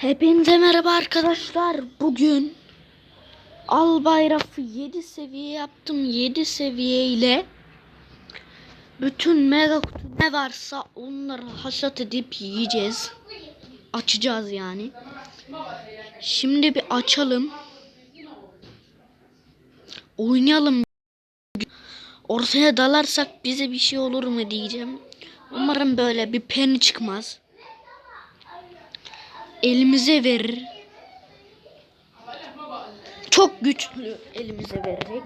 Hepinize merhaba arkadaşlar. Bugün al bayrafı 7 seviye yaptım. 7 seviye ile bütün mega kutu ne varsa onları haşat edip yiyeceğiz. Açacağız yani. Şimdi bir açalım. Oynayalım. Ortaya dalarsak bize bir şey olur mu diyeceğim. Umarım böyle bir pen çıkmaz elimize verir. Çok güçlü elimize verecek.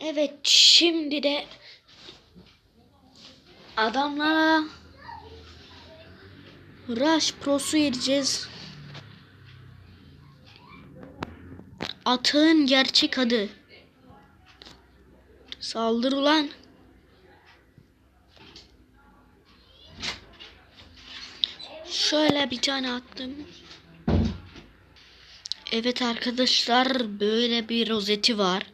Evet şimdi de adamlara Rush Pro'su vereceğiz. Atağın gerçek adı. Saldır ulan. Şöyle bir tane attım. Evet arkadaşlar böyle bir rozeti var.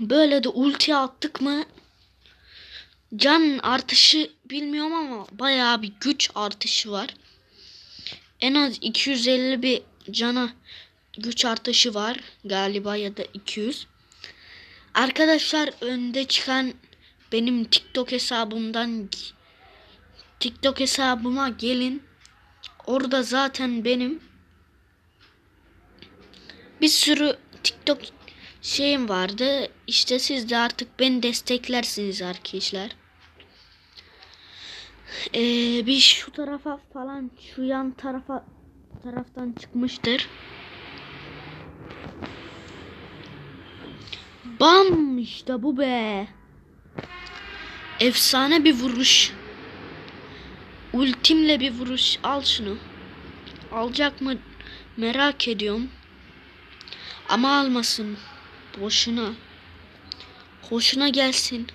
Böyle de ulti attık mı can artışı bilmiyorum ama bayağı bir güç artışı var. En az 250 bir cana güç artışı var galiba ya da 200. Arkadaşlar önde çıkan benim TikTok hesabımdan TikTok hesabıma gelin. Orada zaten benim bir sürü TikTok şeyim vardı. İşte siz de artık beni desteklersiniz arkadaşlar. Ee, bir şu tarafa falan şu yan tarafa taraftan çıkmıştır. Bam işte bu be. Efsane bir vuruş. Ultimle bir vuruş. Al şunu. Alacak mı merak ediyorum. Ama almasın. Boşuna. Hoşuna gelsin.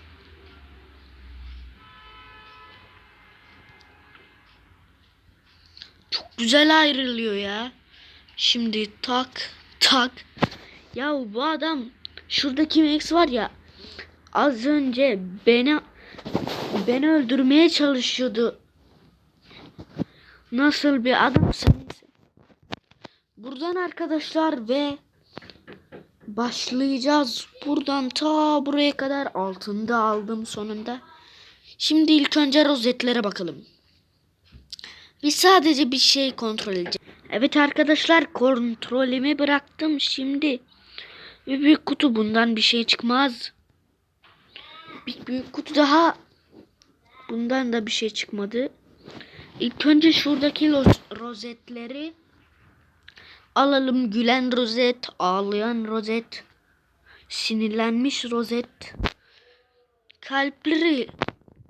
Çok güzel ayrılıyor ya. Şimdi tak tak. Ya bu adam şuradaki Max var ya az önce beni beni öldürmeye çalışıyordu. Nasıl bir adamsın? Buradan arkadaşlar ve başlayacağız. Buradan ta buraya kadar altında aldım sonunda. Şimdi ilk önce rozetlere bakalım. Biz sadece bir şey kontrol edeceğiz. Evet arkadaşlar kontrolümü bıraktım şimdi. Bir büyük kutu bundan bir şey çıkmaz. Bir büyük kutu daha. Bundan da bir şey çıkmadı. İlk önce şuradaki rozetleri alalım. Gülen rozet, ağlayan rozet, sinirlenmiş rozet, kalpli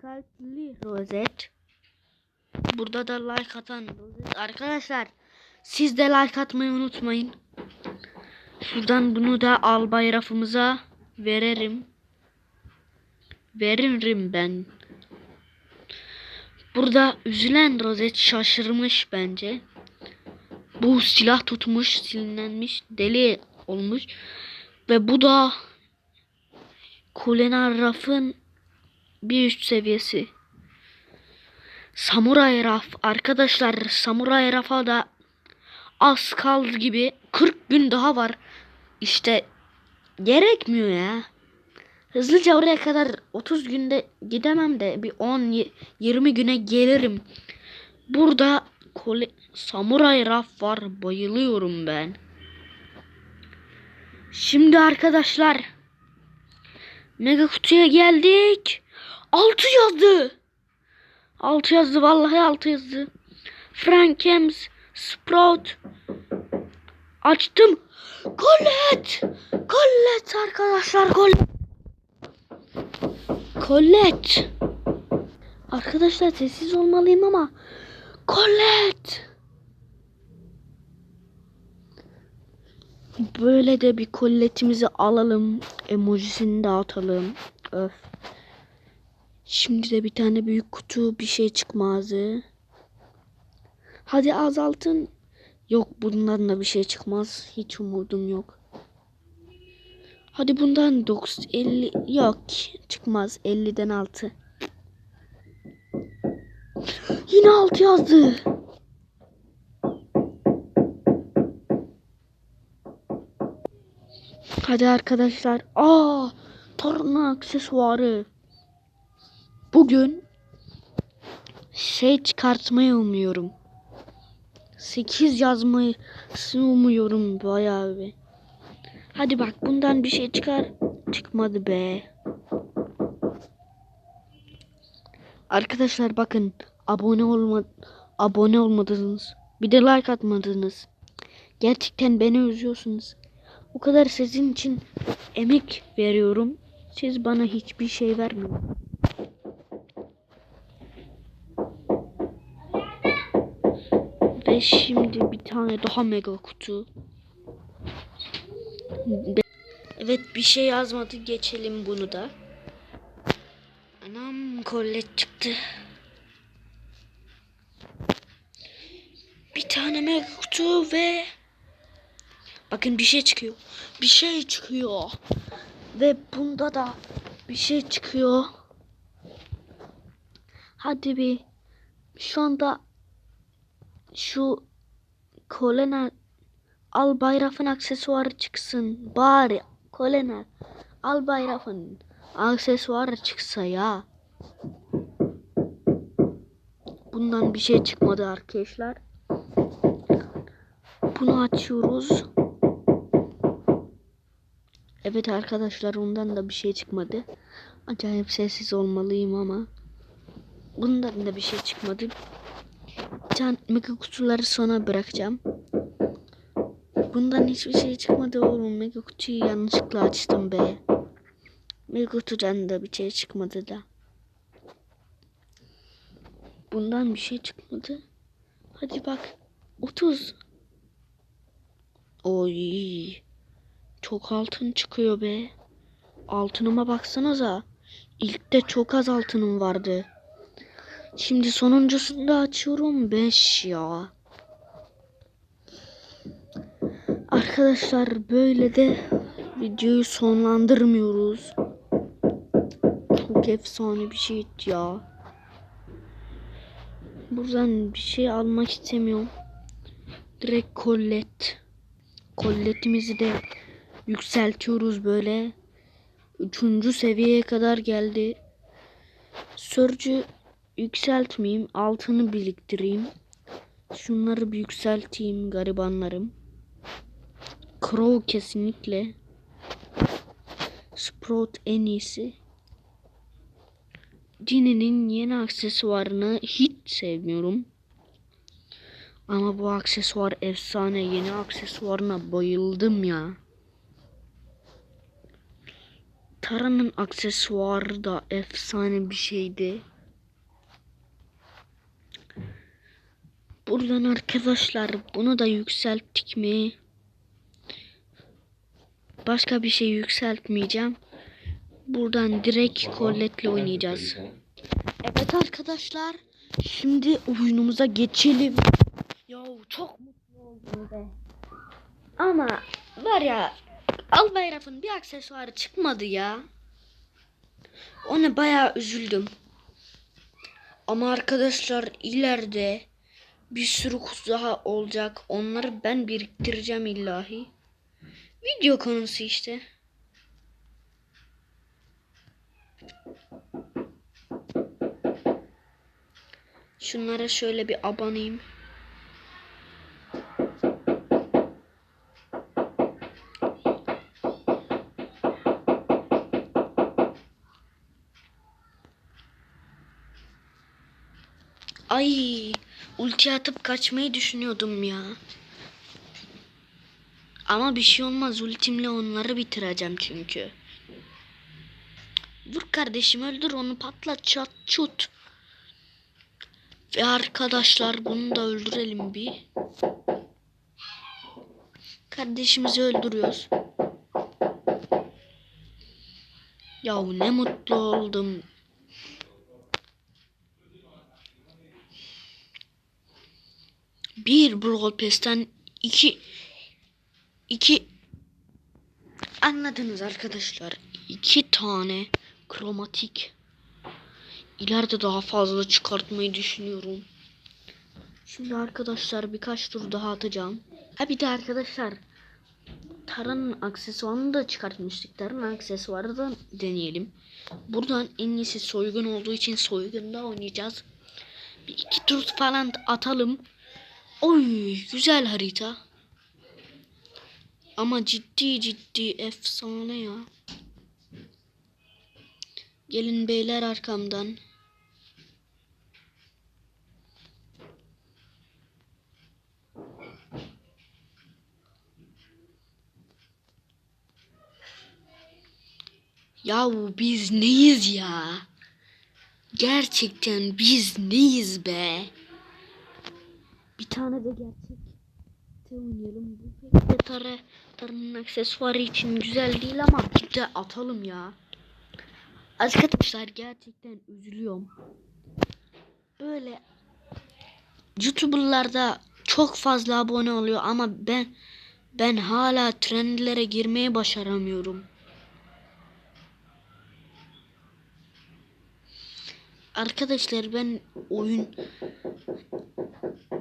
kalpli rozet. Burada da like atan rozet. Arkadaşlar siz de like atmayı unutmayın. Şuradan bunu da al bayrafımıza veririm. Veririm ben. Burada üzülen rozet şaşırmış bence. Bu silah tutmuş, silinlenmiş, deli olmuş. Ve bu da Kulenar Raf'ın bir üst seviyesi. Samuray Raf. Arkadaşlar Samuray Raf'a da az kaldı gibi 40 gün daha var. İşte gerekmiyor ya. Hızlıca oraya kadar 30 günde gidemem de bir 10 20 güne gelirim. Burada kole, samuray raf var. Bayılıyorum ben. Şimdi arkadaşlar mega kutuya geldik. 6 yazdı. 6 yazdı vallahi 6 yazdı. Frankems Sprout açtım. Colette! Colette arkadaşlar Colette. Colette. Arkadaşlar sessiz olmalıyım ama Colette. Böyle de bir kolletimizi alalım. Emojisini de atalım. Öf. Şimdi de bir tane büyük kutu bir şey çıkmazdı. Hadi azaltın. Yok bundan da bir şey çıkmaz. Hiç umudum yok. Hadi bundan 9 50 yok çıkmaz 50'den 6. Yine 6 yazdı. Hadi arkadaşlar. Aa, torna aksesuarı. Bugün şey çıkartmayı umuyorum. 8 yazmayı umuyorum bayağı bir. Hadi bak bundan bir şey çıkar. Çıkmadı be. Arkadaşlar bakın abone olma abone olmadınız. Bir de like atmadınız. Gerçekten beni üzüyorsunuz. O kadar sizin için emek veriyorum. Siz bana hiçbir şey vermiyorsunuz. Ve şimdi bir tane daha mega kutu. Evet bir şey yazmadı. Geçelim bunu da. Anam kollet çıktı. Bir tane mega kutu ve bakın bir şey çıkıyor. Bir şey çıkıyor. Ve bunda da bir şey çıkıyor. Hadi bir şu anda şu kolena al bayrafın aksesuarı çıksın bari kolena al bayrafın aksesuarı çıksa ya. Bundan bir şey çıkmadı arkadaşlar. Bunu açıyoruz. Evet arkadaşlar ondan da bir şey çıkmadı. Acayip sessiz olmalıyım ama. Bundan da bir şey çıkmadı. Tane mega kutuları sona bırakacağım. Bundan hiçbir şey çıkmadı oğlum. Mega kutuyu yanlışlıkla açtım be. Mega kutudan da bir şey çıkmadı da. Bundan bir şey çıkmadı. Hadi bak. 30. Oy. Çok altın çıkıyor be. Altınıma baksanıza. İlkte çok az altınım vardı. Şimdi sonuncusunu da açıyorum 5 ya. Arkadaşlar böyle de videoyu sonlandırmıyoruz. Çok efsane bir şey ya. Buradan bir şey almak istemiyorum. Direkt kollet. Kolletimizi de yükseltiyoruz böyle. Üçüncü seviyeye kadar geldi. Sörcü yükseltmeyeyim. Altını biriktireyim. Şunları bir yükselteyim garibanlarım. Crow kesinlikle. Sprout en iyisi. Dini'nin yeni aksesuarını hiç sevmiyorum. Ama bu aksesuar efsane. Yeni aksesuarına bayıldım ya. Tara'nın aksesuarı da efsane bir şeydi. Buradan arkadaşlar bunu da yükselttik mi? Başka bir şey yükseltmeyeceğim. Buradan direkt kolletle oynayacağız. Evet arkadaşlar. Şimdi oyunumuza geçelim. Ya çok mutlu oldum be. Ama var ya Al bayrafın bir aksesuarı çıkmadı ya. Ona bayağı üzüldüm. Ama arkadaşlar ileride bir sürü kutu daha olacak. Onları ben biriktireceğim illahi. Video konusu işte. Şunlara şöyle bir abanayım. Ay, ulti atıp kaçmayı düşünüyordum ya. Ama bir şey olmaz. Ultimle onları bitireceğim çünkü. Vur kardeşim öldür onu patlat çat çut. Ve arkadaşlar bunu da öldürelim bir. Kardeşimizi öldürüyoruz. Ya ne mutlu oldum. Bir Brawl Pass'ten iki iki Anladınız arkadaşlar. İki tane kromatik. İleride daha fazla çıkartmayı düşünüyorum. Şimdi arkadaşlar birkaç tur daha atacağım. Ha bir de arkadaşlar Tara'nın aksesuarını da çıkartmıştık. Tara'nın aksesuarı da deneyelim. Buradan en iyisi soygun olduğu için soygunda oynayacağız. Bir iki tur falan atalım. Oy güzel harita. Ama ciddi ciddi efsane ya. Gelin beyler arkamdan. Yahu biz neyiz ya? Gerçekten biz neyiz be? Bir tane de gerçekte oynayalım. Bu pek de tara, tarının aksesuarı için güzel değil ama bir de atalım ya. Arkadaşlar gerçekten üzülüyorum. Böyle YouTuber'larda çok fazla abone oluyor ama ben ben hala trendlere girmeyi başaramıyorum. Arkadaşlar ben oyun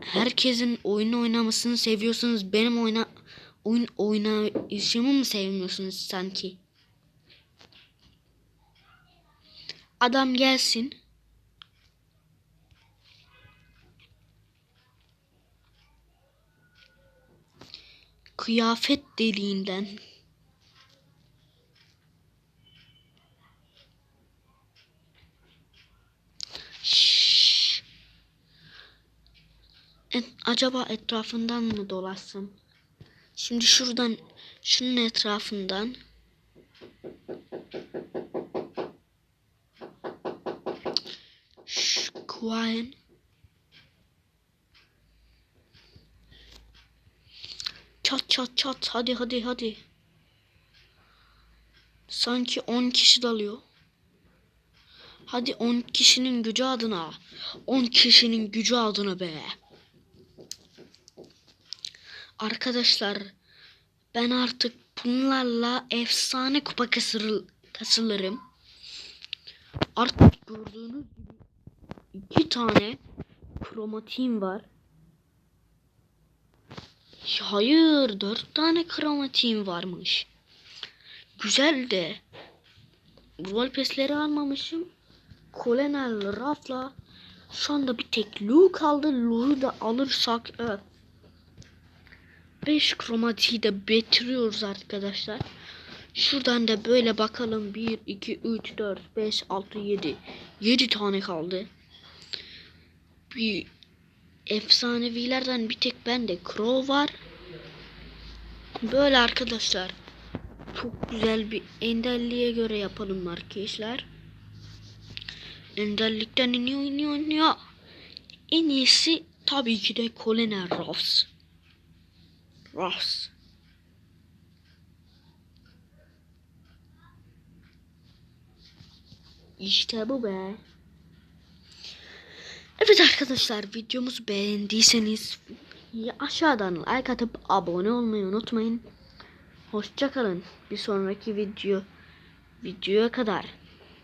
herkesin oyun oynamasını seviyorsunuz. Benim oyna oyun oynayışımı mı sevmiyorsunuz sanki? Adam gelsin. Kıyafet deliğinden. Şşş. E, acaba etrafından mı dolaşsam? Şimdi şuradan şunun etrafından Quine. Çat çat çat hadi hadi hadi. Sanki 10 kişi dalıyor. Hadi 10 kişinin gücü adına. 10 kişinin gücü adına be. Arkadaşlar ben artık bunlarla efsane kupa kasır, kasılırım. Artık gördüğünüz gibi iki tane kromatiğim var. Hayır dört tane kromatiğim varmış. Güzel de. Rol pesleri almamışım. Kolonel Raf'la şu anda bir tek Lu kaldı. Lu'yu da alırsak evet. 5 kromatiği de bitiriyoruz arkadaşlar. Şuradan da böyle bakalım. 1, 2, 3, 4, 5, 6, 7. 7 tane kaldı. Bir efsanevilerden bir tek bende Crow var. Böyle arkadaşlar. Çok güzel bir endelliğe göre yapalım arkadaşlar. Endellikten iniyor iniyor iniyor. En iyisi tabii ki de Colonel Ross. Ross. İşte bu be. Evet arkadaşlar videomuzu beğendiyseniz aşağıdan like atıp abone olmayı unutmayın. Hoşçakalın. Bir sonraki video videoya kadar